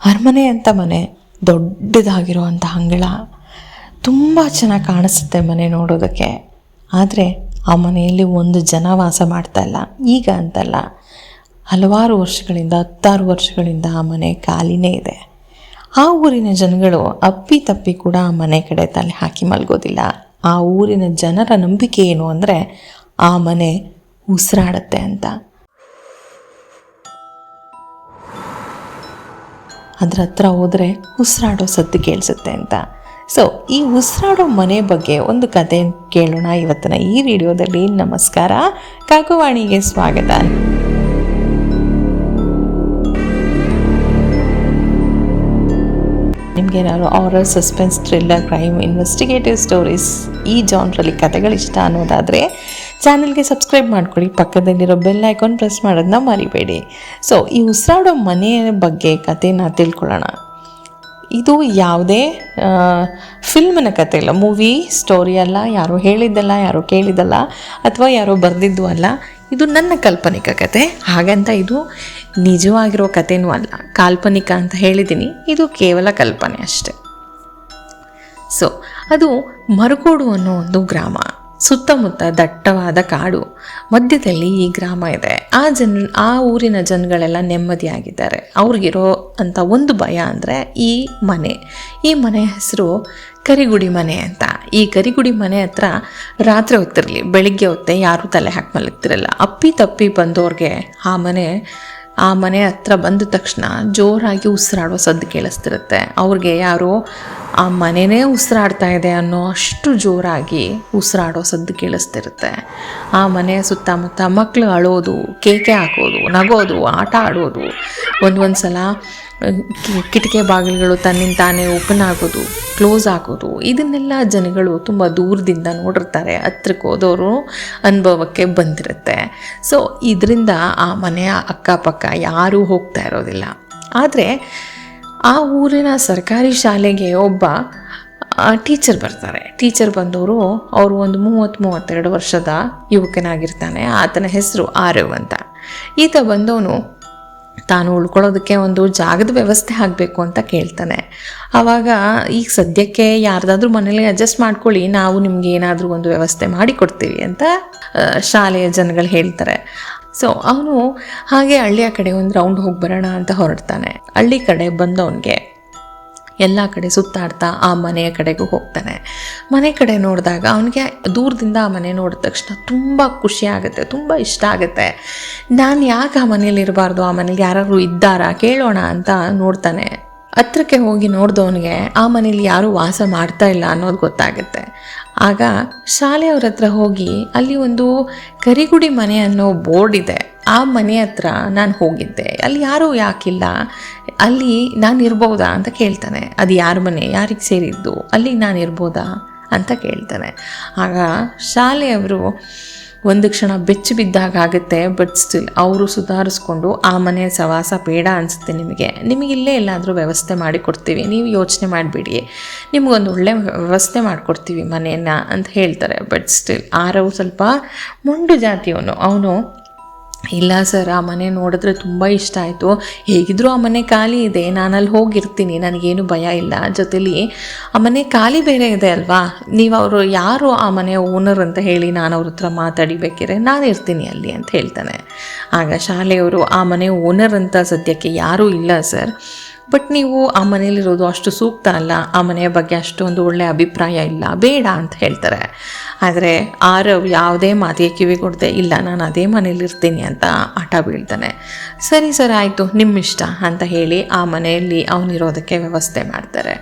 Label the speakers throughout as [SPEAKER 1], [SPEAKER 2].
[SPEAKER 1] ಅರಮನೆ ಅಂತ ಮನೆ, ದೊಡ್ಡದಾಗಿರುವಂಥ ಅಂಗಳ ತುಂಬ ಚೆನ್ನಾಗಿ ಕಾಣಿಸುತ್ತೆ ಮನೆ ನೋಡೋದಕ್ಕೆ. ಆದರೆ ಆ ಮನೆಯಲ್ಲಿ ಒಂದು ಜನ ವಾಸ ಮಾಡ್ತಾ ಇಲ್ಲ. ಈಗ ಅಂತಲ್ಲ, ಹಲವಾರು ವರ್ಷಗಳಿಂದ, ಹತ್ತಾರು ವರ್ಷಗಳಿಂದ ಆ ಮನೆ ಖಾಲಿನೇ ಇದೆ. ಆ ಊರಿನ ಜನಗಳು ಅಪ್ಪಿ ತಪ್ಪಿ ಕೂಡ ಆ ಮನೆ ಕಡೆ ತಲೆ ಹಾಕಿ ಮಲ್ಗೋದಿಲ್ಲ. ಆ ಊರಿನ ಜನರ ನಂಬಿಕೆ ಏನು ಅಂದರೆ ಆ ಮನೆ ಉಸಿರಾಡತ್ತೆ ಅಂತ. ಅದ್ರ ಹತ್ರ ಹೋದರೆ ಉಸಿರಾಡೋ ಸದ್ದು ಕೇಳಿಸುತ್ತೆ ಅಂತ. ಸೊ ಈ ಉಸಿರಾಡೋ ಮನೆ ಬಗ್ಗೆ ಒಂದು ಕತೆ ಕೇಳೋಣ ಇವತ್ತಿನ ಈ ವಿಡಿಯೋದಲ್ಲಿ. ನಮಸ್ಕಾರ, ಕಾಕುವಾಣಿಗೆ ಸ್ವಾಗತ. ನಿಮಗೇನಾದ್ರು horror suspense thriller crime investigative stories ಈ ಜಾನ್ರಲ್ಲಿ ಕತೆಗಳು ಇಷ್ಟ ಅನ್ನೋದಾದರೆ ಚಾನಲ್ಗೆ ಸಬ್ಸ್ಕ್ರೈಬ್ ಮಾಡ್ಕೊಳ್ಳಿ. ಪಕ್ಕದಲ್ಲಿರೋ ಬೆಲ್ ಐಕಾನ್ ಪ್ರೆಸ್ ಮಾಡೋದನ್ನ ಮರಿಬೇಡಿ. ಸೊ ಈ ಉಸಿರಾಡೋ ಮನೆಯ ಬಗ್ಗೆ ಕಥೆನ ತಿಳ್ಕೊಳ್ಳೋಣ. ಇದು ಯಾವುದೇ ಫಿಲ್ಮಿನ ಕತೆ ಇಲ್ಲ ಮೂವಿ ಸ್ಟೋರಿ ಅಲ್ಲ, ಯಾರೋ ಹೇಳಿದ್ದಲ್ಲ, ಯಾರೋ ಕೇಳಿದ್ದಲ್ಲ, ಅಥವಾ ಯಾರೋ ಬರೆದಿದ್ದು ಅಲ್ಲ. ಇದು ನನ್ನ ಕಾಲ್ಪನಿಕ ಕತೆ ಹಾಗಂತ ಇದು ನಿಜವಾಗಿರೋ ಕಥೆನೂ ಅಲ್ಲ. ಕಾಲ್ಪನಿಕ ಅಂತ ಹೇಳಿದ್ದೀನಿ. ಇದು ಕೇವಲ ಕಲ್ಪನೆ ಅಷ್ಟೆ. ಸೊ ಅದು ಮರುಕೋಡು ಅನ್ನೋ ಒಂದು ಗ್ರಾಮ. ಸುತ್ತಮುತ್ತ ದಟ್ಟವಾದ ಕಾಡು ಮಧ್ಯದಲ್ಲಿ ಈ ಗ್ರಾಮ ಇದೆ. ಆ ಜನ, ಆ ಊರಿನ ಜನಗಳೆಲ್ಲ ನೆಮ್ಮದಿಯಾಗಿದ್ದಾರೆ. ಅವ್ರಿಗಿರೋ ಅಂತ ಒಂದು ಭಯ ಅಂದರೆ ಈ ಮನೆ. ಈ ಮನೆ ಹೆಸರು ಕರಿಗುಡಿ ಮನೆ ಅಂತ. ಈ ಕರಿಗುಡಿ ಮನೆ ಹತ್ರ ರಾತ್ರಿ ಹೊತ್ತಿರಲಿ, ಬೆಳಿಗ್ಗೆ ಹೊತ್ತೆ ಯಾರೂ ತಲೆ ಹಾಕಿ ಮಲಗ್ತಿರಲ್ಲ ಅಪ್ಪಿ ತಪ್ಪಿ ಬಂದವ್ರಿಗೆ ಆ ಮನೆ ಆ ಮನೆ ಹತ್ರ ಬಂದ ತಕ್ಷಣ ಜೋರಾಗಿ ಉಸಿರಾಡೋ ಸದ್ದು ಕೇಳಿಸ್ತಿರುತ್ತೆ. ಅವ್ರಿಗೆ ಯಾರೋ, ಆ ಮನೆನೇ ಉಸಿರಾಡ್ತಾ ಇದೆ ಅನ್ನೋ ಅಷ್ಟು ಜೋರಾಗಿ ಉಸಿರಾಡೋ ಸದ್ದು ಕೇಳಿಸ್ತಿರುತ್ತೆ. ಆ ಮನೆಯ ಸುತ್ತಮುತ್ತ ಮಕ್ಕಳು ಅಳೋದು, ಕೇಕೆ ಹಾಕೋದು, ನಗೋದು, ಆಟ ಆಡೋದು. ಒಂದೊಂದು ಸಲ ಕಿಟಿಕಿ ಬಾಗಿಲುಗಳು ತನ್ನಿಂದ ತಾನೇ ಓಪನ್ ಆಗೋದು ಕ್ಲೋಸ್ ಆಗೋದು, ಇದನ್ನೆಲ್ಲ ಜನಗಳು ತುಂಬ ದೂರದಿಂದ ನೋಡಿರ್ತಾರೆ, ಹತ್ರಕ್ಕೆ ಹೋದವರು ಅನುಭವಕ್ಕೆ ಬಂದಿರುತ್ತೆ. ಸೊ ಇದರಿಂದ ಆ ಮನೆಯ ಅಕ್ಕಪಕ್ಕ ಯಾರೂ ಹೋಗ್ತಾ ಇರೋದಿಲ್ಲ. ಆದರೆ, ಆ ಊರಿನ ಸರ್ಕಾರಿ ಶಾಲೆಗೆ ಒಬ್ಬ ಟೀಚರ್ ಬರ್ತಾರೆ. ಟೀಚರ್ ಬಂದವರು, ಅವರು ಒಂದು ಮೂವತ್ತು, ಮೂವತ್ತೆರಡು ವರ್ಷದ ಯುವಕನಾಗಿರ್ತಾನೆ, ಆತನ ಹೆಸರು ಆರ್ಯವ್ ಅಂತ. ಈತ ಬಂದವನು ತಾನು ಉಳ್ಕೊಳ್ಳೋದಕ್ಕೆ ಒಂದು ಜಾಗದ ವ್ಯವಸ್ಥೆ ಆಗಬೇಕು ಅಂತ ಕೇಳ್ತಾನೆ. ಆವಾಗ ಈಗ ಸದ್ಯಕ್ಕೆ ಯಾರ್ದಾದ್ರೂ ಮನೇಲಿ ಅಡ್ಜಸ್ಟ್ ಮಾಡ್ಕೊಳ್ಳಿ, ನಾವು ನಿಮ್ಗೆ ಏನಾದರೂ ಒಂದು ವ್ಯವಸ್ಥೆ ಮಾಡಿ ಕೊಡ್ತೀವಿ ಅಂತ ಶಾಲೆಯ ಜನಗಳು ಹೇಳ್ತಾರೆ. ಸೊ ಅವನು ಹಾಗೆ ಹಳ್ಳಿಯ ಕಡೆ ಒಂದು ರೌಂಡ್ ಹೋಗಿ ಬರೋಣ ಅಂತ ಹೊರಡ್ತಾನೆ. ಹಳ್ಳಿ ಕಡೆ ಬಂದವನಿಗೆ ಎಲ್ಲ ಕಡೆ ಸುತ್ತಾಡ್ತಾ ಆ ಮನೆಯ ಕಡೆಗೂ ಹೋಗ್ತಾನೆ. ಮನೆ ಕಡೆ ನೋಡಿದಾಗ ಅವನಿಗೆ ದೂರದಿಂದ ಆ ಮನೆ ನೋಡಿದ ತಕ್ಷಣ ತುಂಬ ಖುಷಿ ಆಗುತ್ತೆ, ತುಂಬ ಇಷ್ಟ ಆಗುತ್ತೆ. ನಾನು ಯಾಕೆ ಆ ಮನೇಲಿ ಇರಬಾರ್ದು, ಆ ಮನೇಲಿ ಯಾರಾದ್ರು ಇದ್ದಾರಾ, ಕೇಳೋಣ ಅಂತ ನೋಡ್ತಾನೆ. ಹತ್ರಕ್ಕೆ ಹೋಗಿ ನೋಡಿದವನಿಗೆ ಆ ಮನೇಲಿ ಯಾರೂ ವಾಸ ಮಾಡ್ತಾ ಇಲ್ಲ ಅನ್ನೋದು ಗೊತ್ತಾಗುತ್ತೆ. ಆಗ ಶಾಲೆಯವ್ರ ಹತ್ರ ಹೋಗಿ ಅಲ್ಲಿ ಒಂದು ಕರಿಗುಡಿ ಮನೆ ಅನ್ನೋ ಬೋರ್ಡ್ ಇದೆ. ಆ ಮನೆ ಹತ್ರ ನಾನು ಹೋಗಿದ್ದೆ. ಅಲ್ಲಿ ಯಾರೂ ಯಾಕಿಲ್ಲ, ಅಲ್ಲಿ ನಾನು ಇರ್ಬೋದಾ ಅಂತ ಕೇಳ್ತಾನೆ. ಅದು ಯಾರ ಮನೆ, ಯಾರಿಗೆ ಸೇರಿದ್ದು, ಅಲ್ಲಿ ನಾನು ಇರ್ಬೋದಾ ಅಂತ ಕೇಳ್ತಾನೆ. ಆಗ ಶಾಲೆಯವರು ಒಂದು ಕ್ಷಣ ಬೆಚ್ಚಿ ಬಿದ್ದಾಗ ಆಗುತ್ತೆ ಬಟ್ ಸ್ಟಿಲ್ ಅವರು ಸುಧಾರಿಸ್ಕೊಂಡು ಆ ಮನೆಯ ಸವಾಸ ಬೇಡ ಅನಿಸುತ್ತೆ ನಿಮಗೆ. ನಿಮಗೆ ಇಲ್ಲೇ ಎಲ್ಲಾದರೂ ವ್ಯವಸ್ಥೆ ಮಾಡಿಕೊಡ್ತೀವಿ ನೀವು ಯೋಚನೆ ಮಾಡಿಬಿಡಿ. ನಿಮಗೊಂದು ಒಳ್ಳೆ ವ್ಯವಸ್ಥೆ ಮಾಡಿಕೊಡ್ತೀವಿ ಮನೆಯನ್ನು ಅಂತ ಹೇಳ್ತಾರೆ. ಬಟ್ ಸ್ಟಿಲ್ ಆರವು ಸ್ವಲ್ಪ ಮೊಂಡು ಜಾತಿಯವನು. ಅವನು ಇಲ್ಲ ಸರ್, ಆ ಮನೆ ನೋಡಿದ್ರೆ ತುಂಬ ಇಷ್ಟ ಆಯಿತು. ಹೇಗಿದ್ರೂ ಆ ಮನೆ ಖಾಲಿ ಇದೆ ನಾನು ಅಲ್ಲಿ ಹೋಗಿರ್ತೀನಿ, ನನಗೇನು ಭಯ ಇಲ್ಲ. ಜೊತೆಲಿ, ಆ ಮನೆ ಖಾಲಿ ಬೇರೆ ಇದೆ ಅಲ್ವಾ? ನೀವು ಅವರು ಯಾರು ಆ ಮನೆಯ ಓನರ್ ಅಂತ ಹೇಳಿ ನಾನು ಅವ್ರ ಹತ್ರ ಮಾತಾಡಿಬೇಕಿದ್ರೆ ನಾನು ಇರ್ತೀನಿ ಅಲ್ಲಿ ಅಂತ ಹೇಳ್ತಾನೆ. ಆಗ ಶಾಲೆಯವರು ಆ ಮನೆ ಓನರ್ ಅಂತ ಸದ್ಯಕ್ಕೆ ಯಾರೂ ಇಲ್ಲ ಸರ್. ಬಟ್ ನೀವು ಆ ಮನೇಲಿರೋದು ಅಷ್ಟು ಸೂಕ್ತ ಅಲ್ಲ. ಆ ಮನೆಯ ಬಗ್ಗೆ ಅಷ್ಟೊಂದು ಒಳ್ಳೆಯ ಅಭಿಪ್ರಾಯ ಇಲ್ಲ. ಬೇಡ ಅಂತ ಹೇಳ್ತಾರೆ. ಆದರೆ ಆರವ್ ಯಾವುದೇ ಮಾತಿಗೆ ಕಿವಿ ಕೊಡದೆ, ಇಲ್ಲ, ನಾನು ಅದೇ ಮನೇಲಿರ್ತೀನಿ ಅಂತ ಆಟ ಬೀಳ್ತಾನೆ. ಸರಿ, ಸರ್, ಆಯಿತು ನಿಮ್ಮ ಇಷ್ಟ ಅಂತ ಹೇಳಿ ಆ ಮನೆಯಲ್ಲಿ ಅವನಿರೋದಕ್ಕೆ ವ್ಯವಸ್ಥೆ ಮಾಡ್ತಾರೆ.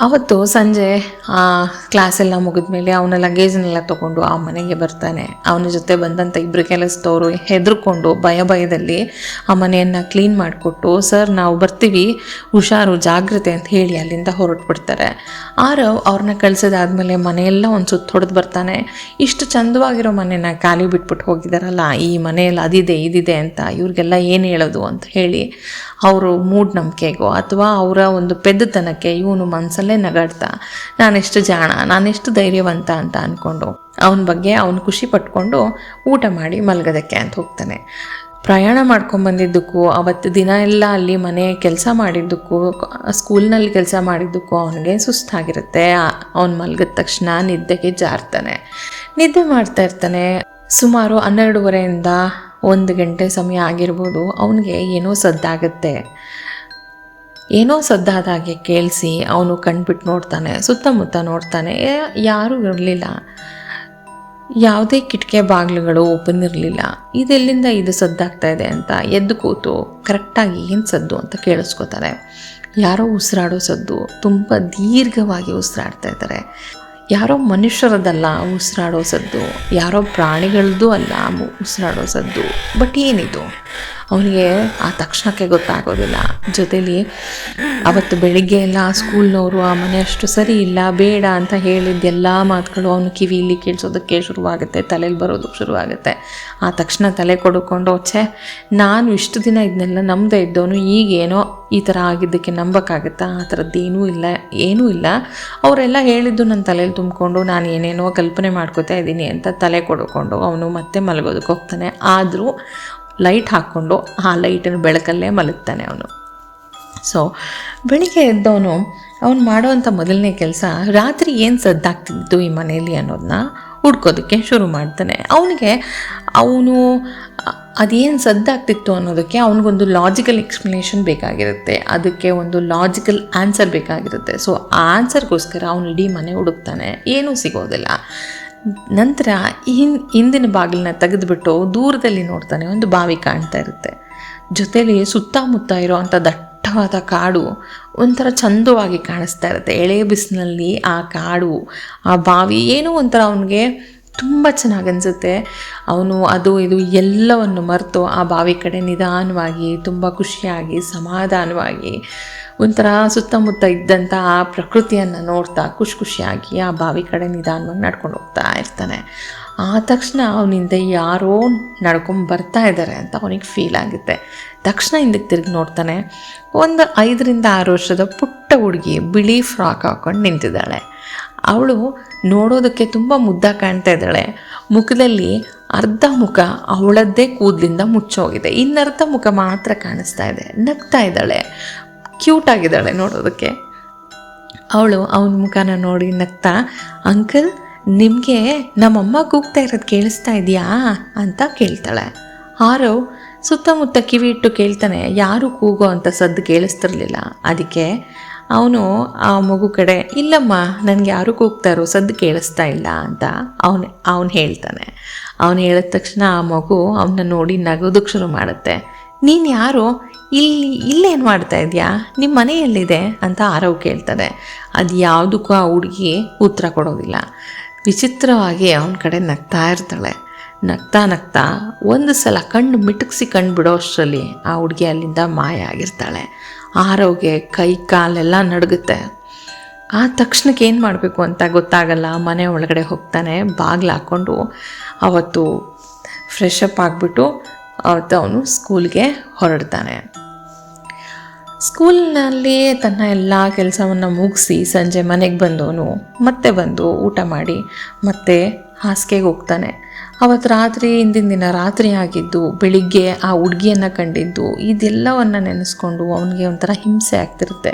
[SPEAKER 1] ಅವತ್ತು ಸಂಜೆ, ಆ ಕ್ಲಾಸೆಲ್ಲ ಮುಗಿದ್ಮೇಲೆ ಅವನ ಲಗೇಜ್ನೆಲ್ಲ ತೊಗೊಂಡು ಆ ಮನೆಗೆ ಬರ್ತಾನೆ. ಅವನ ಜೊತೆ ಬಂದಂಥ ಇಬ್ಬರು ಕೆಲಸದವರು ಹೆದರ್ಕೊಂಡು ಭಯ ಭಯದಲ್ಲಿ ಆ ಮನೆಯನ್ನು ಕ್ಲೀನ್ ಮಾಡಿಕೊಟ್ಟು, ಸರ್, ನಾವು ಬರ್ತೀವಿ, ಹುಷಾರು, ಜಾಗ್ರತೆ ಅಂತ ಹೇಳಿ ಅಲ್ಲಿಂದ ಹೊರಟ್ಬಿಡ್ತಾರೆ. ಆರವ್ ಅವ್ರನ್ನ ಕಳ್ಸೋದಾದ್ಮೇಲೆ ಮನೆಯೆಲ್ಲ ಒಂದು ಸುತ್ತ ಹೊಡೆದು ಬರ್ತಾನೆ. ಇಷ್ಟು ಚಂದವಾಗಿರೋ ಮನೆನ ಖಾಲಿ ಬಿಟ್ಬಿಟ್ಟು ಹೋಗಿದ್ದಾರಲ್ಲ ಈ ಮನೆಯಲ್ಲಿ ಅದಿದೆ, ಇದಿದೆ ಅಂತ ಇವ್ರಿಗೆಲ್ಲ ಏನು ಹೇಳೋದು ಅಂತ ಹೇಳಿ ಅವರು ಮೂಢನಂಬಿಕೆಗೋ ಅಥವಾ ಅವರ ಒಂದು ಪೆದ್ದತನಕ್ಕೆ ಇವನು ಮನಸ್ಸಲ್ಲೇ ನಗಾಡ್ತಾ ನಾನೆಷ್ಟು ಜಾಣ ನಾನೆಷ್ಟು ಧೈರ್ಯವಂತ ಅಂತ ಅಂದ್ಕೊಂಡು ಅವನ ಬಗ್ಗೆ ಅವನು ಖುಷಿ ಪಟ್ಕೊಂಡು ಊಟ ಮಾಡಿ ಮಲಗೋದಕ್ಕೆ ಅಂತ ಹೋಗ್ತಾನೆ. ಪ್ರಯಾಣ ಮಾಡ್ಕೊಂಬಂದಿದ್ದಕ್ಕೂ ಅವತ್ತು ದಿನ ಎಲ್ಲ ಅಲ್ಲಿ ಮನೆ ಕೆಲಸ ಮಾಡಿದ್ದಕ್ಕೂ, ಸ್ಕೂಲ್ನಲ್ಲಿ ಕೆಲಸ ಮಾಡಿದ್ದಕ್ಕೂ ಅವನಿಗೆ ಸುಸ್ತಾಗಿರುತ್ತೆ ಅವನು ಮಲಗಿದ ತಕ್ಷಣ ನಿದ್ದೆಗೆ ಜಾರ್ತಾನೆ. ನಿದ್ದೆ ಮಾಡ್ತಾ ಇರ್ತಾನೆ. ಸುಮಾರು ಹನ್ನೆರಡೂವರೆಯಿಂದ ಒಂದು ಗಂಟೆ ಸಮಯ ಆಗಿರ್ಬೋದು, ಅವನಿಗೆ ಏನೋ ಸದ್ದಾಗುತ್ತೆ. ಏನೋ ಸದ್ದಾದಾಗೆ ಕೇಳಿಸಿ ಅವನು ಕಣ್ಬಿಟ್ಟು ನೋಡ್ತಾನೆ, ಸುತ್ತಮುತ್ತ ನೋಡ್ತಾನೆ. ಯಾರೂ ಇರಲಿಲ್ಲ. ಯಾವುದೇ ಕಿಟಕಿ ಬಾಗಿಲುಗಳು ಓಪನ್ ಇರಲಿಲ್ಲ. ಇದೆಲ್ಲಿಂದ ಇದು ಸದ್ದಾಗ್ತಾ ಇದೆ ಅಂತ ಎದ್ದು ಕೂತು ಕರೆಕ್ಟಾಗಿ ಏನು ಸದ್ದು ಅಂತ ಕೇಳಿಸ್ಕೋತಾರೆ. ಯಾರೋ ಉಸಿರಾಡೋ ಸದ್ದು, ತುಂಬ ದೀರ್ಘವಾಗಿ ಉಸಿರಾಡ್ತಾ ಇದ್ದಾರೆ. ಯಾರೋ ಮನುಷ್ಯರದಲ್ಲ ಉಸಿರಾಡೋ ಸದ್ದು ಯಾರೋ ಪ್ರಾಣಿಗಳದ್ದು ಅಲ್ಲ ಉಸಿರಾಡೋ ಸದ್ದು ಬಟ್ ಏನಿದು? ಅವನಿಗೆ ಆ ತಕ್ಷಣಕ್ಕೆ ಗೊತ್ತಾಗೋದಿಲ್ಲ. ಜೊತೇಲಿ ಅವತ್ತು ಬೆಳಿಗ್ಗೆ ಎಲ್ಲ ಸ್ಕೂಲ್ನವರು, ಆ ಮನೆ ಅಷ್ಟು ಸರಿ ಇಲ್ಲ, ಬೇಡ ಅಂತ ಹೇಳಿದ್ದ ಎಲ್ಲ ಮಾತುಗಳು ಅವನು ಕಿವಿಯಲ್ಲಿ ಕೇಳಿಸೋದಕ್ಕೆ ಶುರುವಾಗುತ್ತೆ ತಲೆಯಲ್ಲಿ ಬರೋದಕ್ಕೆ ಶುರುವಾಗುತ್ತೆ. ಆ ತಕ್ಷಣ ತಲೆ ಕೊಡ್ಕೊಂಡು, ಛೆ, ನಾನು ಇಷ್ಟು ದಿನ ಇದನ್ನೆಲ್ಲ ನಂಬದೇ ಇದ್ದವನು, ಈಗೇನೋ ಈ ಥರ ಆಗಿದ್ದಕ್ಕೆ ನಂಬಕ್ಕಾಗುತ್ತಾ? ಆ ಥರದ್ದೇನೂ ಇಲ್ಲ, ಏನೂ ಇಲ್ಲ. ಅವರೆಲ್ಲ ಹೇಳಿದ್ದು ನನ್ನ ತಲೆಯಲ್ಲಿ ತುಂಬಿಕೊಂಡು, ನಾನು ಏನೇನೋ ಕಲ್ಪನೆ ಮಾಡ್ಕೋತಾ ಇದ್ದೀನಿ ಅಂತ ತಲೆ ಕೊಡ್ಕೊಂಡು ಅವನು ಮತ್ತೆ ಮಲಗೋದಕ್ಕೆ ಹೋಗ್ತಾನೆ. ಆದರೂ ಲೈಟ್ ಹಾಕ್ಕೊಂಡು ಆ ಲೈಟಿನ ಬೆಳಕಲ್ಲೇ ಮಲಗ್ತಾನೆ ಅವನು. ಸೊ ಬೆಳಿಗ್ಗೆ ಎದ್ದವನು ಅವನು ಮಾಡೋವಂಥ ಮೊದಲನೇ ಕೆಲಸ ರಾತ್ರಿ ಏನು ಸದ್ದಾಗ್ತಿದ್ದು ಈ ಮನೆಯಲ್ಲಿ ಅನ್ನೋದನ್ನ ಹುಡ್ಕೋದಕ್ಕೆ ಶುರು ಮಾಡ್ತಾನೆ. ಅವನಿಗೆ ಅವನು ಅದೇನು ಸದ್ದಾಗ್ತಿತ್ತು ಅನ್ನೋದಕ್ಕೆ ಅವನಿಗೊಂದು ಲಾಜಿಕಲ್ ಎಕ್ಸ್ಪ್ಲನೇಷನ್ ಬೇಕಾಗಿರುತ್ತೆ. ಅದಕ್ಕೆ ಒಂದು ಲಾಜಿಕಲ್ ಆನ್ಸರ್ ಬೇಕಾಗಿರುತ್ತೆ. ಸೊ ಆ ಆನ್ಸರ್ಗೋಸ್ಕರ ಅವನು ಇಡೀ ಮನೆ ಹುಡುಕ್ತಾನೆ. ಏನೂ ಸಿಗೋದಿಲ್ಲ. ನಂತರ ಹಿನ್ ಹಿಂದಿನ ಬಾಗಿಲನ್ನ ತೆಗೆದುಬಿಟ್ಟು ದೂರದಲ್ಲಿ ನೋಡ್ತಾನೆ ಒಂದು ಬಾವಿ ಕಾಣ್ತಾ ಇರುತ್ತೆ. ಜೊತೆಯಲ್ಲಿ ಸುತ್ತಮುತ್ತ ಇರೋವಂಥ ದಟ್ಟವಾದ ಕಾಡು ಒಂಥರ ಚಂದವಾಗಿ ಕಾಣಿಸ್ತಾ ಇರುತ್ತೆ. ಎಳೆ ಬಿಸಿಲಲ್ಲಿ ಆ ಕಾಡು, ಆ ಬಾವಿ ಏನೋ ಒಂಥರ ಅವನಿಗೆ ತುಂಬ ಚೆನ್ನಾಗಿ ಅನಿಸುತ್ತೆ. ಅವನು ಅದು ಇದು ಎಲ್ಲವನ್ನು ಮರೆತು ಆ ಬಾವಿ ಕಡೆ ನಿಧಾನವಾಗಿ ತುಂಬ ಖುಷಿಯಾಗಿ ಸಮಾಧಾನವಾಗಿ ಒಂಥರ ಸುತ್ತಮುತ್ತ ಇದ್ದಂಥ ಆ ಪ್ರಕೃತಿಯನ್ನು ನೋಡ್ತಾ ಖುಷಿ ಖುಷಿಯಾಗಿ ಆ ಬಾವಿ ಕಡೆ ನಿಧಾನವಾಗಿ ನಡ್ಕೊಂಡು ಹೋಗ್ತಾ ಇರ್ತಾನೆ. ಆ ತಕ್ಷಣ ಅವನಿಂದ ಯಾರೋ ನಡ್ಕೊಂಡು ಬರ್ತಾ ಇದ್ದಾರೆ ಅಂತ ಅವನಿಗೆ ಫೀಲ್ ಆಗುತ್ತೆ. ತಕ್ಷಣ ಹಿಂದಕ್ಕೆ ತಿರುಗಿ ನೋಡ್ತಾನೆ, ಒಂದು ಐದರಿಂದ ಆರು ವರ್ಷದ ಪುಟ್ಟ ಹುಡುಗಿ ಬಿಳಿ ಫ್ರಾಕ್ ಹಾಕ್ಕೊಂಡು ನಿಂತಿದ್ದಾಳೆ. ಅವಳು ನೋಡೋದಕ್ಕೆ ತುಂಬ ಮುದ್ದ ಕಾಣ್ತಾ ಇದ್ದಾಳೆ. ಮುಖದಲ್ಲಿ ಅರ್ಧ ಮುಖ ಅವಳದ್ದೇ ಕೂದಲಿಂದ ಮುಚ್ಚೋಗಿದೆ. ಇನ್ನರ್ಧ ಮುಖ ಮಾತ್ರ ಕಾಣಿಸ್ತಾ ಇದೆ. ನಗ್ತಾ ಇದ್ದಾಳೆ. ಕ್ಯೂಟ್ ಆಗಿದ್ದಾಳೆ ನೋಡೋದಕ್ಕೆ. ಅವಳು ಅವನ ಮುಖನ ನೋಡಿ ನಗ್ತಾ, ಅಂಕಲ್, ನಿಮಗೆ ನಮ್ಮಮ್ಮ ಕೂಗ್ತಾ ಇರೋದು ಕೇಳಿಸ್ತಾ ಇದೆಯಾ? ಅಂತ ಕೇಳ್ತಾಳೆ. ಆರವ್ ಸುತ್ತಮುತ್ತ ಕಿವಿ ಇಟ್ಟು ಕೇಳ್ತಾನೆ, ಯಾರು ಕೂಗೋ ಅಂತ ಸದ್ದು ಕೇಳಿಸ್ತಿರ್ಲಿಲ್ಲ. ಅದಕ್ಕೆ ಅವನು ಆ ಮಗು ಕಡೆ, ಇಲ್ಲಮ್ಮ, ನನಗೆ ಯಾರು ಕೂಗ್ತಾ ಇರೋ ಸದ್ದು ಕೇಳಿಸ್ತಾ ಇಲ್ಲ ಅಂತ ಅವನು ಅವನು ಹೇಳ್ತಾನೆ. ಅವನು ಹೇಳಿದ ತಕ್ಷಣ ಆ ಮಗು ಅವನ್ನ ನೋಡಿ ನಗೋದಕ್ಕೆ ಶುರು ಮಾಡುತ್ತೆ. ನೀನು ಯಾರು? ಇಲ್ಲಿ ಇಲ್ಲೇನು ಮಾಡ್ತಾ ಇದೆಯಾ? ನಿಮ್ಮ ಮನೆ ಎಲ್ಲಿದೆ? ಅಂತ ಆರವ್ ಕೇಳ್ತಾರೆ ಅದು ಯಾವುದಕ್ಕೂ ಆ ಹುಡುಗಿ ಉತ್ತರ ಕೊಡೋದಿಲ್ಲ. ವಿಚಿತ್ರವಾಗಿ ಅವನ ಕಡೆ ನಗ್ತಾ ಇರ್ತಾಳೆ. ನಗ್ತಾ ನಗ್ತಾ ಒಂದು ಸಲ ಕಣ್ಣು ಮಿಟುಕಿಸಿ ಕಣ್ಣು ಬಿಡೋ ಅಷ್ಟರಲ್ಲಿ ಆ ಹುಡುಗಿ ಅಲ್ಲಿಂದ ಮಾಯ ಆಗಿರ್ತಾಳೆ. ಆರೋಗ್ಯ ಕೈ, ಕಾಲೆಲ್ಲ ನಡುಗುತ್ತೆ. ಆ ತಕ್ಷಣಕ್ಕೆ ಏನು ಮಾಡಬೇಕು ಅಂತ ಗೊತ್ತಾಗಲ್ಲ. ಮನೆ ಒಳಗಡೆ ಹೋಗ್ತಾನೆ, ಬಾಗಿಲು ಹಾಕ್ಕೊಂಡು ಅವತ್ತು ಫ್ರೆಶ್ ಆಗಿಬಿಟ್ಟು ಅವತ್ತು ಅವನು ಸ್ಕೂಲ್ಗೆ ಹೊರಡ್ತಾನೆ. ಸ್ಕೂಲ್ನಲ್ಲಿ ತನ್ನ ಎಲ್ಲ ಕೆಲಸವನ್ನು ಮುಗಿಸಿ ಸಂಜೆ ಮನೆಗೆ ಬಂದವನು, ಮತ್ತೆ ಬಂದು ಊಟ ಮಾಡಿ, ಮತ್ತೆ ಹಾಸಿಗೆಗೆ ಹೋಗ್ತಾನೆ. ಅವತ್ತು ರಾತ್ರಿ ಹಿಂದಿನ ದಿನ ರಾತ್ರಿ ಆಗಿದ್ದು, ಬೆಳಿಗ್ಗೆ ಆ ಹುಡುಗಿಯನ್ನು ಕಂಡಿದ್ದು, ಇದೆಲ್ಲವನ್ನು ನೆನೆಸ್ಕೊಂಡು ಅವನಿಗೆ ಒಂಥರ ಹಿಂಸೆ ಆಗ್ತಿರುತ್ತೆ.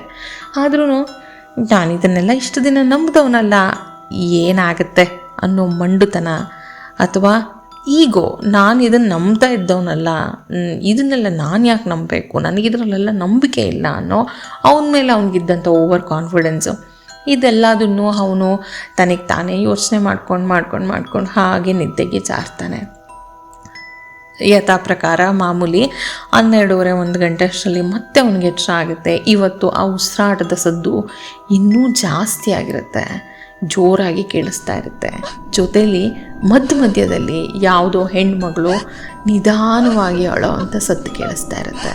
[SPEAKER 1] ಆದ್ರೂ ನಾನು ಇದನ್ನೆಲ್ಲ ಇಷ್ಟು ದಿನ ನಂಬಿದವನಲ್ಲ, ಏನಾಗುತ್ತೆ? ಅನ್ನೋ ಮಂಡುತನ, ಅಥವಾ ಈಗೋ, ನಾನು ಇದನ್ನು ನಂಬ್ತಾ ಇದ್ದವನಲ್ಲ ಇದನ್ನೆಲ್ಲ ನಾನು ಯಾಕೆ ನಂಬಬೇಕು? ನನಗೆ ಇದರಲ್ಲೆಲ್ಲ ನಂಬಿಕೆ ಇಲ್ಲ ಅನ್ನೋ ಅವನ ಮೇಲೆ ಅವನಿಗಿದ್ದಂಥ ಓವರ್ ಕಾನ್ಫಿಡೆನ್ಸು ಇದೆಲ್ಲದನ್ನು ಅವನು ತನಗೆ ತಾನೇ ಯೋಚನೆ ಮಾಡ್ಕೊಂಡು ಮಾಡ್ಕೊಂಡು ಮಾಡ್ಕೊಂಡು ಹಾಗೆ ನಿದ್ದೆಗೆ ಚಾರ್ತಾನೆ ಯಥಾ ಪ್ರಕಾರ ಮಾಮೂಲಿ ಹನ್ನೆರಡೂವರೆ, ಒಂದು ಗಂಟೆ ಅಷ್ಟರಲ್ಲಿ ಮತ್ತೆ ಅವನಿಗೆ ಎಚ್ಚರ ಆಗುತ್ತೆ ಇವತ್ತು ಆ ಉಸಿರಾಟದ ಸದ್ದು ಇನ್ನೂ ಜಾಸ್ತಿ ಆಗಿರುತ್ತೆ. ಜೋರಾಗಿ ಕೇಳಿಸ್ತಾ ಇರುತ್ತೆ. ಜೊತೆಲಿ ಮಧ್ಯ ಮಧ್ಯದಲ್ಲಿ ಯಾವುದೋ ಹೆಣ್ಮಗಳು ನಿಧಾನವಾಗಿ ಅಳೋ ಅಂತ ಸದ್ದು ಕೇಳಿಸ್ತಾ ಇರುತ್ತೆ.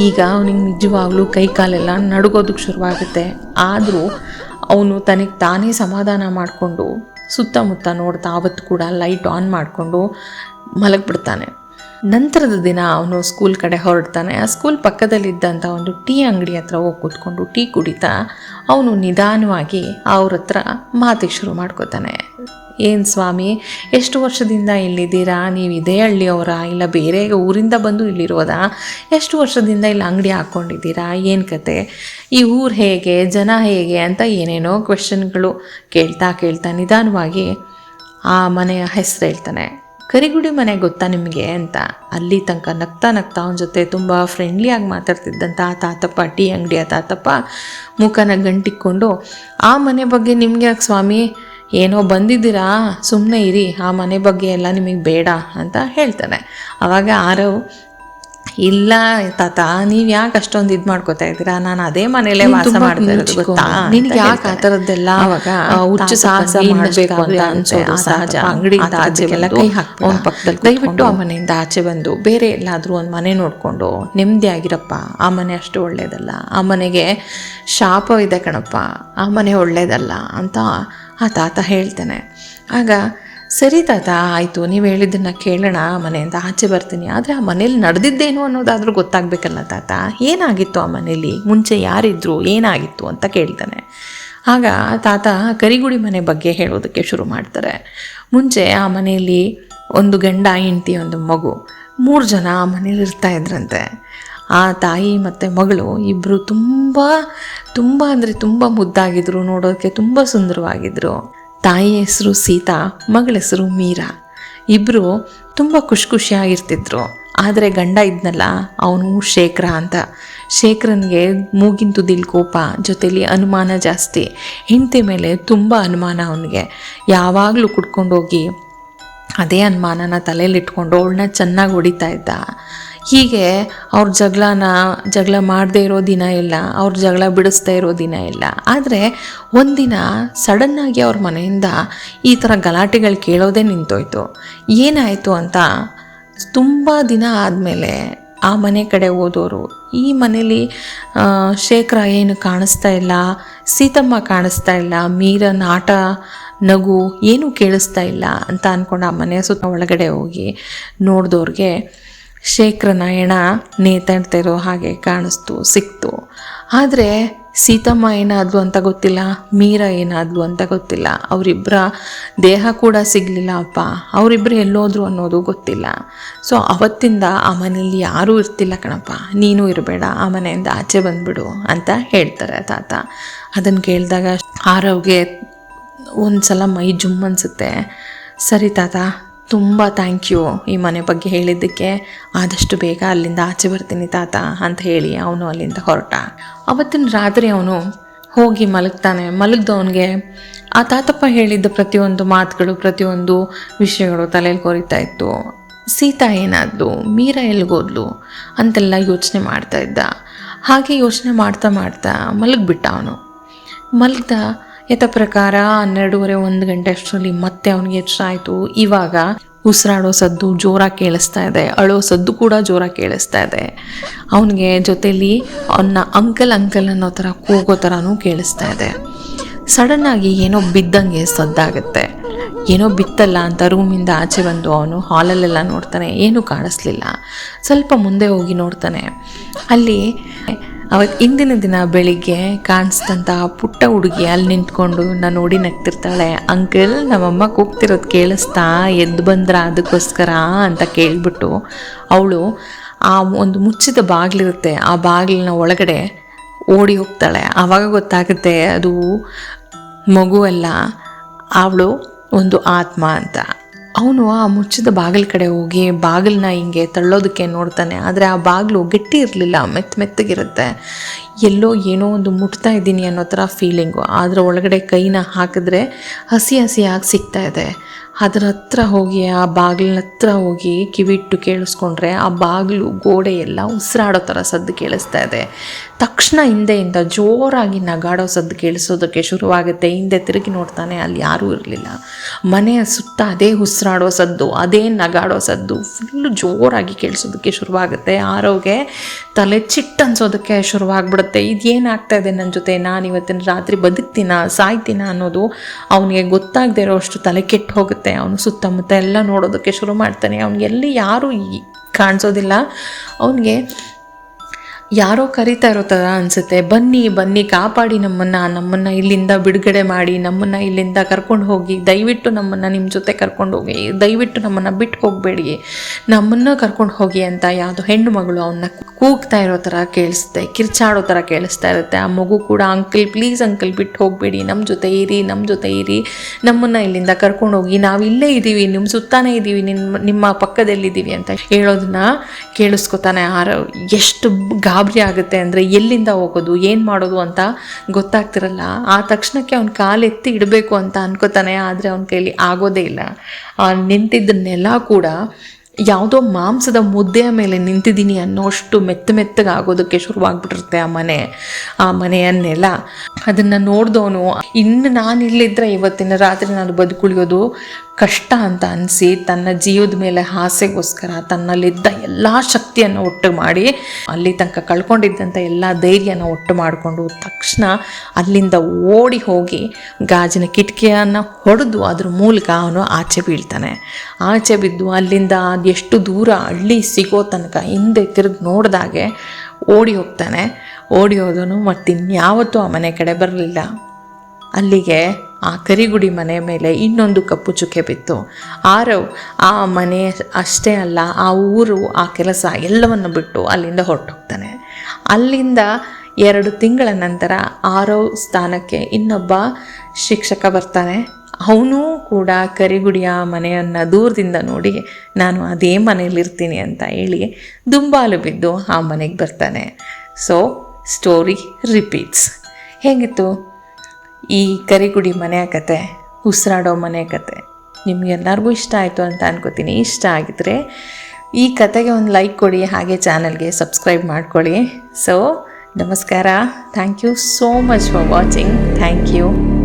[SPEAKER 1] ಈಗ ಅವನಿಗೆ ನಿಜವಾಗ್ಲೂ ಕೈ ಕಾಲೆಲ್ಲ ನಡುಗೋದಕ್ಕೆ ಶುರುವಾಗುತ್ತೆ. ಆದರೂ ಅವನು ತನಗೆ ತಾನೇ ಸಮಾಧಾನ ಮಾಡಿಕೊಂಡು ಸುತ್ತಮುತ್ತ ನೋಡ್ತಾ ಅವತ್ತು ಕೂಡ ಲೈಟ್ ಆನ್ ಮಾಡಿಕೊಂಡು ಮಲಗಿಬಿಡ್ತಾನೆ. ನಂತರದ ದಿನ ಅವನು ಸ್ಕೂಲ್ ಕಡೆ ಹೊರಡ್ತಾನೆ. ಆ ಸ್ಕೂಲ್ ಪಕ್ಕದಲ್ಲಿದ್ದಂಥ ಒಂದು ಟೀ ಅಂಗಡಿ ಹತ್ರ ಹೋಗಿ ಕೂತ್ಕೊಂಡು ಟೀ ಕುಡಿತಾ ಅವನು ನಿಧಾನವಾಗಿ ಅವ್ರ ಹತ್ರ ಮಾತಿಗೆ ಶುರು ಮಾಡ್ಕೋತಾನೆ. ಏನು ಸ್ವಾಮಿ, ಎಷ್ಟು ವರ್ಷದಿಂದ ಇಲ್ಲಿದ್ದೀರಾ? ನೀವು ಇದೇ ಹಳ್ಳಿಯವರ ಇಲ್ಲ ಬೇರೆ ಊರಿಂದ ಬಂದು ಇಲ್ಲಿರೋದಾ? ಎಷ್ಟು ವರ್ಷದಿಂದ ಇಲ್ಲಿ ಅಂಗಡಿ ಹಾಕ್ಕೊಂಡಿದ್ದೀರಾ ಏನು ಕತೆ? ಈ ಊರು ಹೇಗೆ? ಜನ ಹೇಗೆ? ಅಂತ ಏನೇನೋ ಕ್ವೆಶನ್ಗಳು ಕೇಳ್ತಾ ಕೇಳ್ತಾ ನಿಧಾನವಾಗಿ ಆ ಮನೆಯ ಹೆಸರು ಹೇಳ್ತಾನೆ. ಕರಿಗುಡಿ ಮನೆ ಗೊತ್ತಾ ನಿಮಗೆ ಅಂತ? ಅಲ್ಲಿ ತನಕ ನಗ್ತಾ ನಗ್ತಾ ಅವನ ಜೊತೆ ತುಂಬ ಫ್ರೆಂಡ್ಲಿಯಾಗಿ ಮಾತಾಡ್ತಿದ್ದಂಥ ಆ ತಾತಪ್ಪ, ಟೀ ಅಂಗಡಿಯ ತಾತಪ್ಪ ಮುಖನ ಗಂಟಿಕ್ಕೊಂಡು ಆ ಮನೆ ಬಗ್ಗೆ ನಿಮಗೆ ಸ್ವಾಮಿ? ಏನೋ ಬಂದಿದ್ದೀರಾ? ಸುಮ್ಮನೆ ಇರಿ, ಆ ಮನೆ ಬಗ್ಗೆ ಎಲ್ಲ ನಿಮಗೆ ಬೇಡ ಅಂತ ಹೇಳ್ತಾನೆ. ಆವಾಗ ಆರವ್ ಇಲ್ಲ ತಾತ ನೀವು ಯಾಕೆ ಅಷ್ಟೊಂದು ಇದು ಮಾಡ್ಕೋತಾ ಇದ್ದೀರಾ? ನಾನು ಅದೇ ಮನೇಲೆ ವಾಸ ಮಾಡ್ತಾ ಇರೋದು ಗೊತ್ತಾ? ನಿನಗೆ ಯಾಕೆ ಆ ಥರದ್ದೆಲ್ಲ ಅವಾಗ ಹುಚ್ಚು ಸಾಹಸ ಮಾಡಬೇಕು ಅಂತ ಅನ್ಸೋದು ಸಹಜ. ಅಂಗಡಿಯಿಂದ ಆಚೆಗೆಲ್ಲ ಕೈ ಹಾಕಿ ಅವ್ನ ಪಕ್ಕದಲ್ಲಿ ದಯವಿಟ್ಟು ಆ ಮನೆಯಿಂದ ಆಚೆ ಬಂದು ಬೇರೆ ಎಲ್ಲಾದರೂ ಒಂದು ಮನೆ ನೋಡಿಕೊಂಡು ನೆಮ್ಮದಿಯಾಗಿರಪ್ಪ ಆ ಮನೆ ಅಷ್ಟು ಒಳ್ಳೇದಲ್ಲ. ಆ ಮನೆಗೆ ಶಾಪವಿದೆ ಕಣಪ್ಪ. ಆ ಮನೆ ಒಳ್ಳೇದಲ್ಲ ಅಂತ ಆ ತಾತ ಹೇಳ್ತಾನೆ. ಆಗ ಸರಿ ತಾತ, ಆಯಿತು. ನೀವು ಹೇಳಿದ್ದನ್ನು ಕೇಳೋಣ, ಮನೆಯಿಂದ ಆಚೆ ಬರ್ತೀನಿ. ಆದರೆ ಆ ಮನೇಲಿ ನಡೆದಿದ್ದೇನು ಅನ್ನೋದಾದರೂ ಗೊತ್ತಾಗಬೇಕಲ್ಲ ತಾತ. ಏನಾಗಿತ್ತು ಆ ಮನೇಲಿ? ಮುಂಚೆ ಯಾರಿದ್ರು ಏನಾಗಿತ್ತು ಅಂತ ಕೇಳ್ತಾನೆ. ಆಗ ತಾತ ಕರಿಗುಡಿ ಮನೆ ಬಗ್ಗೆ ಹೇಳೋದಕ್ಕೆ ಶುರು ಮಾಡ್ತಾರೆ. ಮುಂಚೆ ಆ ಮನೆಯಲ್ಲಿ ಒಂದು ಗಂಡ, ಹೆಂಡತಿ, ಒಂದು ಮಗು. ಮೂರು ಜನ ಆ ಮನೇಲಿ ಇರ್ತಾ ಇದ್ರಂತೆ. ಆ ತಾಯಿ ಮತ್ತು ಮಗಳು ಇಬ್ಬರು ತುಂಬ ತುಂಬ ಅಂದರೆ ತುಂಬ ಮುದ್ದಾಗಿದ್ರು ನೋಡೋಕ್ಕೆ ತುಂಬ ಸುಂದರವಾಗಿದ್ರು. ತಾಯಿ ಹೆಸರು ಸೀತಾ, ಮಗಳ ಹೆಸರು ಮೀರಾ. ಇಬ್ಬರು ತುಂಬ ಖುಷಿ ಖುಷಿಯಾಗಿರ್ತಿದ್ರು ಆದರೆ ಗಂಡ ಇದ್ನಲ್ಲ, ಅವನು ಶೇಖರ ಅಂತ. ಶೇಖರನಿಗೆ ಮೂಗಿನ ತುದಿಲ್ ಕೋಪ, ಜೊತೆಲಿ ಅನುಮಾನ ಜಾಸ್ತಿ. ಹೆಂಡತಿ ಮೇಲೆ ತುಂಬ ಅನುಮಾನ ಅವನಿಗೆ. ಯಾವಾಗಲೂ ಕುಡ್ಕೊಂಡೋಗಿ ಅದೇ ಅನುಮಾನನ ತಲೆಯಲ್ಲಿ ಇಟ್ಕೊಂಡು ಅವಳನ್ನ ಚೆನ್ನಾಗಿ ಹೊಡಿತಾ ಇದ್ದ. ಹೀಗೆ ಅವ್ರ ಜಗಳನ, ಜಗಳ ಮಾಡದೇ ಇರೋ ದಿನ ಇಲ್ಲ, ಅವ್ರ ಜಗಳ ಬಿಡಿಸ್ತಾ ಇರೋ ದಿನ ಇಲ್ಲ. ಆದರೆ ಒಂದಿನ ಸಡನ್ನಾಗಿ ಅವ್ರ ಮನೆಯಿಂದ ಈ ಥರ ಗಲಾಟೆಗಳು ಕೇಳೋದೇ ನಿಂತೋಯ್ತು. ಏನಾಯಿತು ಅಂತ ತುಂಬ ದಿನ ಆದಮೇಲೆ ಆ ಮನೆ ಕಡೆ ಓದೋರು ಈ ಮನೇಲಿ ಶೇಖರ ಏನು ಕಾಣಿಸ್ತಾ ಇಲ್ಲ, ಸೀತಮ್ಮ ಕಾಣಿಸ್ತಾ ಇಲ್ಲ, ಮೀರನ್ ಆಟ ನಗು ಏನೂ ಕೇಳಿಸ್ತಾ ಇಲ್ಲ ಅಂತ ಅಂದ್ಕೊಂಡು ಆ ಮನೆ ಸುತ್ತ ಒಳಗಡೆ ಹೋಗಿ ನೋಡಿದವ್ರಿಗೆ ಶೇಖರನ ಹೆಣ ನೇತಾಡ್ತಾ ಇರೋ ಹಾಗೆ ಕಾಣಿಸ್ತು, ಸಿಕ್ತು. ಆದರೆ ಸೀತಮ್ಮ ಏನಾದ್ಲು ಅಂತ ಗೊತ್ತಿಲ್ಲ, ಮೀರಾ ಏನಾದ್ಲು ಅಂತ ಗೊತ್ತಿಲ್ಲ. ಅವರಿಬ್ಬರ ದೇಹ ಕೂಡ ಸಿಗಲಿಲ್ಲ ಅಪ್ಪ. ಅವರಿಬ್ಬರು ಎಲ್ಲೋದ್ರು ಅನ್ನೋದು ಗೊತ್ತಿಲ್ಲ. ಸೊ ಅವತ್ತಿಂದ ಆ ಮನೆಯಲ್ಲಿ ಯಾರೂ ಇರ್ತಿಲ್ಲ ಕಣಪ್ಪ. ನೀನು ಇರಬೇಡ, ಆ ಮನೆಯಿಂದ ಆಚೆ ಬಂದ್ಬಿಡು ಅಂತ ಹೇಳ್ತಾರೆ ತಾತ. ಅದನ್ನು ಕೇಳಿದಾಗ ಆರವ್ಗೆ ಒಂದು ಸಲ ಮೈ ಜುಮ್ ಅನಿಸುತ್ತೆ. ಸರಿ ತಾತ ತುಂಬ ಥ್ಯಾಂಕ್ ಯು ಈ ಮನೆ ಬಗ್ಗೆ ಹೇಳಿದ್ದಕ್ಕೆ. ಆದಷ್ಟು ಬೇಗ ಅಲ್ಲಿಂದ ಆಚೆ ಬರ್ತೀನಿ ತಾತ ಅಂತ ಹೇಳಿ ಅವನು ಅಲ್ಲಿಂದ ಹೊರಟ. ಅವತ್ತಿನ ರಾತ್ರಿ ಅವನು ಹೋಗಿ ಮಲಗ್ತಾನೆ. ಮಲಗ್ದವನಿಗೆ ಆ ತಾತಪ್ಪ ಹೇಳಿದ್ದ ಪ್ರತಿಯೊಂದು ಮಾತುಗಳು, ಪ್ರತಿಯೊಂದು ವಿಷಯಗಳು ತಲೆಯಲ್ಲಿ ಕೊರಿತಾ ಇತ್ತು. ಸೀತಾ ಏನಾದ್ಲು? ಮೀರಾ ಎಲ್ಗೋದ್ಲು ಅಂತೆಲ್ಲ ಯೋಚನೆ ಮಾಡ್ತಾ ಇದ್ದ. ಹಾಗೆ ಯೋಚನೆ ಮಾಡ್ತಾ ಮಾಡ್ತಾ ಮಲಗಿಬಿಟ್ಟ ಅವನು. ಮಲಗ್ದ ಯಥ ಪ್ರಕಾರ ಹನ್ನೆರಡೂವರೆ ಒಂದು ಗಂಟೆ ಅಷ್ಟರಲ್ಲಿ ಮತ್ತೆ ಅವನಿಗೆ ಆಯಿತು ಇವಾಗ ಉಸಿರಾಡೋ ಸದ್ದು ಜೋರಾಗಿ ಕೇಳಿಸ್ತಾ ಇದೆ. ಅಳೋ ಸದ್ದು ಕೂಡ ಜೋರಾಗಿ ಕೇಳಿಸ್ತಾ ಇದೆ. ಅವನಿಗೆ ಜೊತೆಲಿ ಅವನ್ನ ಅಂಕಲ್ ಅಂಕಲ್ ಅನ್ನೋ ಥರ ಕೂಗೋ ಥರನೂ ಕೇಳಿಸ್ತಾ ಇದೆ. ಸಡನ್ನಾಗಿ ಏನೋ ಬಿದ್ದಂಗೆ ಸದ್ದಾಗುತ್ತೆ. ಏನೋ ಬಿತ್ತಲ್ಲ ಅಂತ ರೂಮಿಂದ ಆಚೆ ಬಂದು ಅವನು ಹಾಲಲ್ಲೆಲ್ಲ ನೋಡ್ತಾನೆ. ಏನೂ ಕಾಣಿಸ್ಲಿಲ್ಲ. ಸ್ವಲ್ಪ ಮುಂದೆ ಹೋಗಿ ನೋಡ್ತಾನೆ. ಅಲ್ಲಿ ಅವತ್ತು ಇಂದಿನ ದಿನ ಬೆಳಿಗ್ಗೆ ಕಾಣಿಸ್ತಂತ ಪುಟ್ಟ ಹುಡುಗಿ ಅಲ್ಲಿ ನಿಂತ್ಕೊಂಡು ನಾನು ನೋಡಿ ನಗ್ತಿರ್ತಾಳೆ. ಅಂಕಲ್, ನಮ್ಮಮ್ಮ ಕೂಗ್ತಿರೋದು ಕೇಳಿಸ್ತಾ? ಎದ್ದು ಬಂದ್ರ ಅದಕ್ಕೋಸ್ಕರ ಅಂತ ಕೇಳಿಬಿಟ್ಟು ಅವಳು ಆ ಒಂದು ಮುಚ್ಚಿದ ಬಾಗಿಲಿರುತ್ತೆ. ಆ ಬಾಗಿಲಿನ ಒಳಗಡೆ ಓಡಿ ಹೋಗ್ತಾಳೆ. ಆವಾಗ ಗೊತ್ತಾಗುತ್ತೆ ಅದು ಮಗು ಅಲ್ಲ, ಅವಳು ಒಂದು ಆತ್ಮ ಅಂತ. ಅವನು ಆ ಮುಚ್ಚಿದ ಬಾಗಿಲ ಕಡೆ ಹೋಗಿ ಬಾಗಿಲನ್ನ ಹಿಂಗೆ ತಳ್ಳೋದಕ್ಕೆ ನೋಡ್ತಾನೆ. ಆದರೆ ಆ ಬಾಗಿಲು ಗಟ್ಟಿ ಇರಲಿಲ್ಲ ಮೆತ್ತ ಮೆತ್ತಗಿರುತ್ತೆ. ಎಲ್ಲೋ ಏನೋ ಒಂದು ಮುಟ್ತಾ ಇದ್ದೀನಿ ಅನ್ನೋ ಥರ ಫೀಲಿಂಗು ಆದರೆ ಒಳಗಡೆ ಕೈನ ಹಾಕಿದ್ರೆ ಹಸಿ ಹಸಿಯಾಗಿ ಸಿಗ್ತಾ ಇದೆ. ಅದರ ಹತ್ರ ಹೋಗಿ, ಆ ಬಾಗಿಲಿನ ಹತ್ರ ಹೋಗಿ ಕಿವಿಟ್ಟು ಕೇಳಿಸ್ಕೊಂಡ್ರೆ ಆ ಬಾಗಿಲು ಗೋಡೆ ಎಲ್ಲ ಉಸಿರಾಡೋ ಥರ ಸದ್ದು ಕೇಳಿಸ್ತಾ ಇದೆ. ತಕ್ಷಣ ಹಿಂದೆಯಿಂದ ಜೋರಾಗಿ ನಗಾಡೋ ಸದ್ದು ಕೇಳಿಸೋದಕ್ಕೆ ಶುರುವಾಗುತ್ತೆ. ಹಿಂದೆ ತಿರುಗಿ ನೋಡ್ತಾನೆ ಅಲ್ಲಿ ಯಾರೂ ಇರಲಿಲ್ಲ. ಮನೆಯ ಸುತ್ತ ಅದೇ ಉಸಿರಾಡೋ ಸದ್ದು, ಅದೇ ನಗಾಡೋ ಸದ್ದು ಫುಲ್ಲು ಜೋರಾಗಿ ಕೇಳಿಸೋದಕ್ಕೆ ಶುರುವಾಗುತ್ತೆ. ಆರೋಗ್ಯ ತಲೆ ಚಿಟ್ ಅನ್ಸೋದಕ್ಕೆ ಶುರುವಾಗ್ಬಿಡುತ್ತೆ. ಇದೇನಾಗ್ತಾ ಇದೆ ನನ್ನ ಜೊತೆ? ನಾನು ಇವತ್ತಿನ ರಾತ್ರಿ ಬದುಕ್ತೀನ, ಸಾಯ್ತೀನ ಅನ್ನೋದು ಅವನಿಗೆ ಗೊತ್ತಾಗದೇ ಇರೋ ಅಷ್ಟು ತಲೆ ಕೆಟ್ಟು ಹೋಗುತ್ತೆ. ಅವನು ಸುತ್ತಮುತ್ತ ಎಲ್ಲ ನೋಡೋದಕ್ಕೆ ಶುರು ಮಾಡ್ತಾನೆ. ಅವ್ನಿಗೆ ಎಲ್ಲಿ ಯಾರೂ ಕಾಣಿಸೋದಿಲ್ಲ. ಅವನಿಗೆ ಯಾರೋ ಕರಿತಾ ಇರೋ ಥರ ಅನಿಸುತ್ತೆ. ಬನ್ನಿ ಬನ್ನಿ, ಕಾಪಾಡಿ ನಮ್ಮನ್ನು ನಮ್ಮನ್ನು ಇಲ್ಲಿಂದ ಬಿಡುಗಡೆ ಮಾಡಿ, ನಮ್ಮನ್ನು ಇಲ್ಲಿಂದ ಕರ್ಕೊಂಡು ಹೋಗಿ, ದಯವಿಟ್ಟು ನಮ್ಮನ್ನು ನಿಮ್ಮ ಜೊತೆ ಕರ್ಕೊಂಡು ಹೋಗಿ, ದಯವಿಟ್ಟು ನಮ್ಮನ್ನು ಬಿಟ್ಟು ಹೋಗಬೇಡಿ. ನಮ್ಮನ್ನು ಕರ್ಕೊಂಡು ಹೋಗಿ ಅಂತ ಯಾವುದೋ ಹೆಣ್ಣು ಮಗಳು ಅವನ್ನ ಕೂಗ್ತಾ ಇರೋ ಥರ ಕೇಳಿಸುತ್ತೆ ಕಿರ್ಚಾಡೋ ಥರ ಕೇಳಿಸ್ತಾ ಇರುತ್ತೆ. ಆ ಮಗು ಕೂಡ, ಅಂಕಲ್ ಪ್ಲೀಸ್ ಅಂಕಲ್, ಬಿಟ್ಟು ಹೋಗಬೇಡಿ. ನಮ್ಮ ಜೊತೆ ಇರಿ ನಮ್ಮ ಜೊತೆ ಇರಿ. ನಮ್ಮನ್ನು ಇಲ್ಲಿಂದ ಕರ್ಕೊಂಡು ಹೋಗಿ, ನಾವು ಇಲ್ಲೇ ಇದ್ದೀವಿ ನಿಮ್ಮ ಸುತ್ತಾನೇ ಇದ್ದೀವಿ ನಿಮ್ಮ ನಿಮ್ಮ ಪಕ್ಕದಲ್ಲಿದ್ದೀವಿ ಅಂತ ಹೇಳೋದನ್ನ ಕೇಳಿಸ್ಕೊತಾನೆ ಆರ. ಎಷ್ಟು ಗಾಬರಿ ಆಗುತ್ತೆ ಅಂದರೆ ಎಲ್ಲಿಂದ ಹೋಗೋದು, ಏನು ಮಾಡೋದು ಅಂತ ಗೊತ್ತಾಗ್ತಿರಲ್ಲ. ಆ ತಕ್ಷಣಕ್ಕೆ ಅವ್ನ ಕಾಲೆತ್ತಿ ಇಡಬೇಕು ಅಂತ ಅನ್ಕೋತಾನೆ, ಆದರೆ ಅವನ ಕೈಲಿ ಆಗೋದೇ ಇಲ್ಲ. ಆ ನೆಲ ಕೂಡ ಯಾವುದೋ ಮಾಂಸದ ಮುದ್ದೆಯ ಮೇಲೆ ನಿಂತಿದ್ದೀನಿ ಅನ್ನೋಷ್ಟು ಮೆತ್ತ ಮೆತ್ತಗೆ ಆಗೋದಕ್ಕೆ ಶುರುವಾಗ್ಬಿಟ್ಟಿರುತ್ತೆ ಆ ಮನೆ, ಆ ಮನೆಯ ನೆಲ ಅದನ್ನು ನೋಡಿದವನು, ಇನ್ನು ನಾನು ಇಲ್ಲಿದ್ದರೆ ಇವತ್ತಿನ ರಾತ್ರಿ ನಾನು ಬದುಕುಳಿಯೋದು ಕಷ್ಟ ಅಂತ ಅನಿಸಿ ತನ್ನ ಜೀವದ ಮೇಲೆ ಆಸೆಗೋಸ್ಕರ ತನ್ನಲ್ಲಿದ್ದ ಎಲ್ಲ ಶಕ್ತಿಯನ್ನು ಒಟ್ಟು ಮಾಡಿ ಅಲ್ಲಿ ತನಕ ಕಳ್ಕೊಂಡಿದ್ದಂಥ ಎಲ್ಲ ಧೈರ್ಯನ ಒಟ್ಟು ಮಾಡಿಕೊಂಡು ತಕ್ಷಣ ಅಲ್ಲಿಂದ ಓಡಿ ಹೋಗಿ ಗಾಜಿನ ಕಿಟಕಿಯನ್ನು ಹೊಡೆದು ಅದ್ರ ಮೂಲಕ ಅವನು ಆಚೆ ಬೀಳ್ತಾನೆ. ಆಚೆ ಬಿದ್ದು ಅಲ್ಲಿಂದ ಎಷ್ಟು ದೂರ ಹಳ್ಳಿ ಸಿಗೋ ತನಕ ಹಿಂದೆ ತಿರುಗಿ ನೋಡಿದಾಗೆ ಓಡಿ ಹೋಗ್ತಾನೆ. ಓಡಿ ಹೋದನು ಮತ್ತಿನ್ಯಾವತ್ತೂ ಆ ಮನೆ ಕಡೆ ಬರಲಿಲ್ಲ. ಅಲ್ಲಿಗೆ ಆ ಕರಿಗುಡಿ ಮನೆ ಮೇಲೆ ಇನ್ನೊಂದು ಕಪ್ಪು ಚುಕ್ಕೆ ಬಿತ್ತು. ಆರವ್ ಆ ಮನೆ ಅಷ್ಟೇ ಅಲ್ಲ, ಆ ಊರು, ಆ ಕೆಲಸ ಎಲ್ಲವನ್ನು ಬಿಟ್ಟು ಅಲ್ಲಿಂದ ಹೊರಟೋಗ್ತಾನೆ. ಅಲ್ಲಿಂದ ಎರಡು ತಿಂಗಳ ನಂತರ ಆರವ್ ಸ್ಥಾನಕ್ಕೆ ಇನ್ನೊಬ್ಬ ಶಿಕ್ಷಕ ಬರ್ತಾನೆ. ಅವನೂ ಕೂಡ ಕರಿಗುಡಿಯ ಮನೆಯನ್ನು ದೂರದಿಂದ ನೋಡಿ, ನಾನು ಅದೇ ಮನೆಯಲ್ಲಿರ್ತೀನಿ ಅಂತ ಹೇಳಿ ದುಂಬಾಲು ಬಿದ್ದು ಆ ಮನೆಗೆ ಬರ್ತಾನೆ. ಸೊ ಸ್ಟೋರಿ ರಿಪೀಟ್ಸ್ ಹೇಗಿತ್ತು? ಈ ಕರಿಗುಡಿ ಮನೆಯ ಕತೆ, ಉಸಿರಾಡೋ ಮನೆ ಕತೆ ನಿಮಗೆಲ್ಲರಿಗೂ ಇಷ್ಟ ಆಯಿತು ಅಂತ ಅನ್ಕೋತೀನಿ. ಇಷ್ಟ ಆಗಿದ್ರೆ ಈ ಕತೆಗೆ ಒಂದು ಲೈಕ್ ಕೊಡಿ, ಹಾಗೆ ಚಾನಲ್ಗೆ ಸಬ್ಸ್ಕ್ರೈಬ್ ಮಾಡ್ಕೊಳ್ಳಿ. ಸೊ ನಮಸ್ಕಾರ. Thank you so much for watching thank you